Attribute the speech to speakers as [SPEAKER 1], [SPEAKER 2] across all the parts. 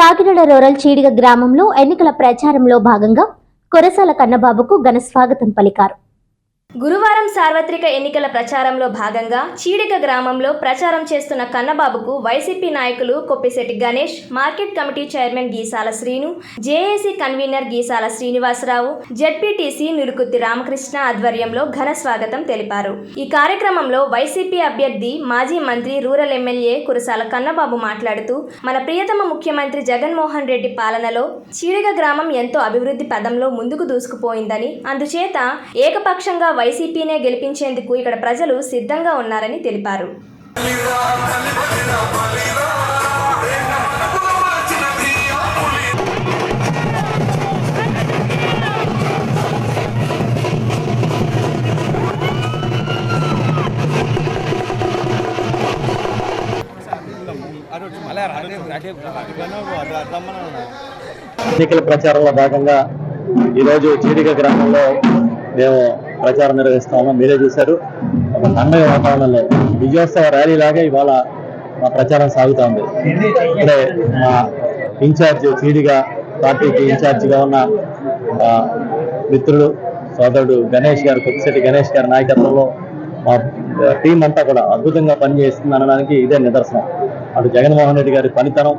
[SPEAKER 1] Kakinada rural Cheediga గ్రామంలో ఎన్నికల ప్రచారంలో భాగంగా కొరసాల కన్నబాబుకు ఘన స్వాగతం పలికారు.
[SPEAKER 2] గురువారం సార్వత్రిక ఎన్నికల ప్రచారంలో భాగంగా చీడిక గ్రామంలో ప్రచారం చేస్తున్న కన్నబాబుకు వైసీపీ నాయకులు Koppisetti Ganesh market committee chairman Geesala Srinu JAC convener Geesala Srinivasa Rao ZPTC Nirukutti Ramakrishna ఆధ్వర్యంలో ఘన స్వాగతం తెలిపారు. ఈ కార్యక్రమంలో వైసీపీ అభ్యర్థి మాజీ మంత్రి రూరల్ ఎమ్మెల్యే కురసాల కన్నబాబు మాట్లాడుతూ మన ప్రియతమ ముఖ్యమంత్రి జగన్మోహన్ రెడ్డి పాలనలో చీడిక గ్రామం ఎంతో అభివృద్ధి పదంలో ముందుకు దూసుకుపోయిందని అందుచేత ఏకపక్షంగా వైసీపీనే గెలిపించేందుకు ఇక్కడ ప్రజలు సిద్ధంగా ఉన్నారని తెలిపారు.
[SPEAKER 3] ఎన్నికల ప్రచారంలో భాగంగా ఈరోజు చీడిక గ్రామంలో మేము ప్రచారం నిర్వహిస్తాము మీరే చూశారు. ఒక పండుగ వాతావరణంలో విజయోత్సవ ర్యాలీ లాగా ఇవాళ మా ప్రచారం సాగుతా ఉంది. ఇప్పుడే మా ఇన్ఛార్జ్ చీడిగా పార్టీకి ఇన్ఛార్జిగా ఉన్న మిత్రుడు సోదరుడు గణేష్ గారు కొద్దిశెట్టి గణేష్ గారి నాయకత్వంలో మా టీం అంతా కూడా అద్భుతంగా పనిచేస్తుంది అనడానికి ఇదే నిదర్శనం. అటు జగన్మోహన్ రెడ్డి గారి పనితనం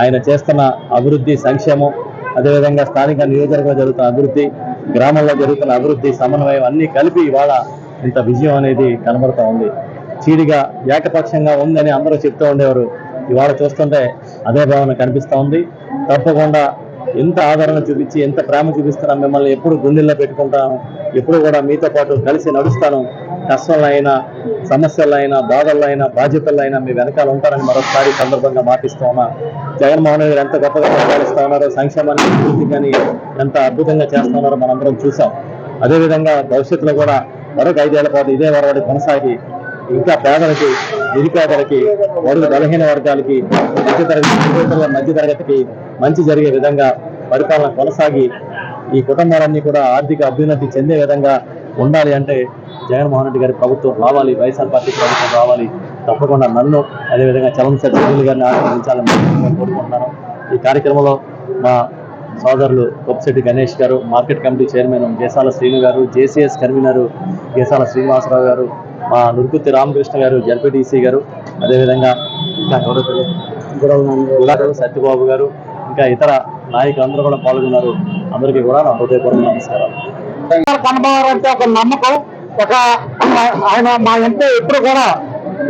[SPEAKER 3] ఆయన చేస్తున్న అభివృద్ధి సంక్షేమం అదేవిధంగా స్థానిక నియోజకవర్గంలో జరుగుతున్న అభివృద్ధి గ్రామంలో జరుగుతున్న అభివృద్ధి సమన్వయం అన్ని కలిపి ఇవాళ ఇంత విజయం అనేది కనబడుతూ ఉంది. చీడిగా ఏకపక్షంగా ఉందని అందరూ చెప్తూ ఉండేవారు. ఇవాళ చూస్తుంటే అదే భావన కనిపిస్తూ ఉంది. తప్పకుండా ఎంత ఆదరణ చూపించి ఎంత ప్రేమ చూపిస్తున్నా మిమ్మల్ని ఎప్పుడు గుండెల్లో పెట్టుకుంటాను ఎప్పుడు కూడా మీతో పాటు కలిసి నడుస్తాను. కష్టాలైనా అయినా సమస్యల్లో అయినా అయినా అయినా మీ వెనకాల ఉంటారని మరొకసారి సందర్భంగా మాటిస్తూ ఉన్నా. జగన్మోహన్ రెడ్డి ఎంత గొప్పగా పరిపాలిస్తా ఉన్నారో సంక్షేమాన్ని అభివృద్ధి కానీ ఎంత అద్భుతంగా చేస్తున్నారో మనందరం చూసాం. అదేవిధంగా భవిష్యత్తులో కూడా మరొక ఐదేళ్ళ పాటు ఇదే వరవడి కొనసాగి ఇంకా పేదలకి నిరుపేదలకి వరుగు బలహీన వర్గాలకి మధ్యతరగతి మధ్యతరగతికి మంచి జరిగే విధంగా పరిపాలన కొనసాగి ఈ కుటుంబాలన్నీ కూడా ఆర్థిక అభ్యున్నతి చెందే విధంగా ఉండాలి అంటే జగన్మోహన్ రెడ్డి గారి ప్రభుత్వం రావాలి వైఎస్ఆర్ పార్టీ ప్రభుత్వం రావాలి తప్పకుండా నన్ను అదేవిధంగా చలమశెట్టి సునీల్ గారిని ఆశీర్వదించాలని కోరుకుంటున్నాను. ఈ కార్యక్రమంలో మా సోదరులు కొప్పిశెట్టి గణేష్ గారు market committee chairman Gesala Srinu గారు జేసీఎస్ కన్వీనరు గేసాల శ్రీనివాసరావు గారు మా నురుకుత్తి రామకృష్ణ గారు జడ్పీటీసీ గారు అదేవిధంగా ఇంకా ఎవరో సత్యబాబు గారు ఇంకా ఇతర నాయకులు అందరూ కూడా పాల్గొన్నారు. అందరికీ కూడా నా హృదయపూర్వక నమస్కారం
[SPEAKER 4] కనబడాలంటే ఒక నమ్మకం. ఒక ఆయన మా ఎంతో ఎప్పుడు కూడా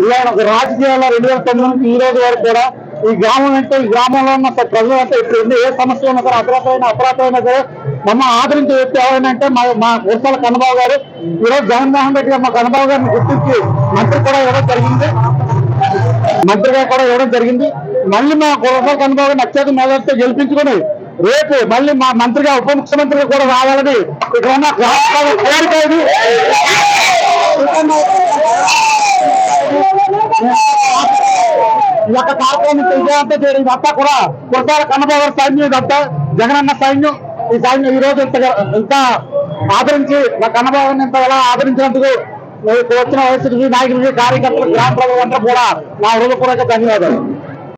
[SPEAKER 4] ఇవాళ రాజకీయాల్లో రెండు వేల తొమ్మిది నుంచి ఈ రోజు వరకు కూడా ఈ గ్రామం అంటే ఈ గ్రామంలో ఉన్న ప్రజలు అంటే ఇప్పుడు ఏ సమస్య ఉన్నా సరే అపరాధమైన అపరాధమైనా సరే మమ్మ ఆదరించి వ్యక్తి ఎవరైనా మా మా కుర్సాల కన్నబాబు గారు. ఈరోజు జగన్మోహన్ రెడ్డి గారు మా కన్నబాబు గారిని గుర్తించి మంత్రి కూడా ఇవ్వడం జరిగింది. మంత్రిగా కూడా ఇవ్వడం జరిగింది. మళ్ళీ మా కుర్సాల కన్నబాబు గారిని అత్యధిక మెజార్టీతో గెలిపించుకొని రేపు మళ్ళీ మా మంత్రిగా ఉప ముఖ్యమంత్రిగా కూడా రావాలని ఇక్కడ ఉన్న కోరిక ఇది. ఈ యొక్క కార్యక్రమం విజయవంతం చేయడం ఇదంతా కూడా కుర్తాల కన్నబాబు సైన్యం ఇదంతా జగనన్న సైన్యం ఈ సైన్యం ఈ రోజు ఇంత ఇంత ఆదరించి మా కన్నబాబుని ఇంత ఎలా ఆదరించినందుకు వచ్చిన వైసీపీ నాయకులకి కార్యకర్తలు గ్రామ ప్రజలందరూ కూడా నా హృదయపూర్వక ధన్యవాదాలు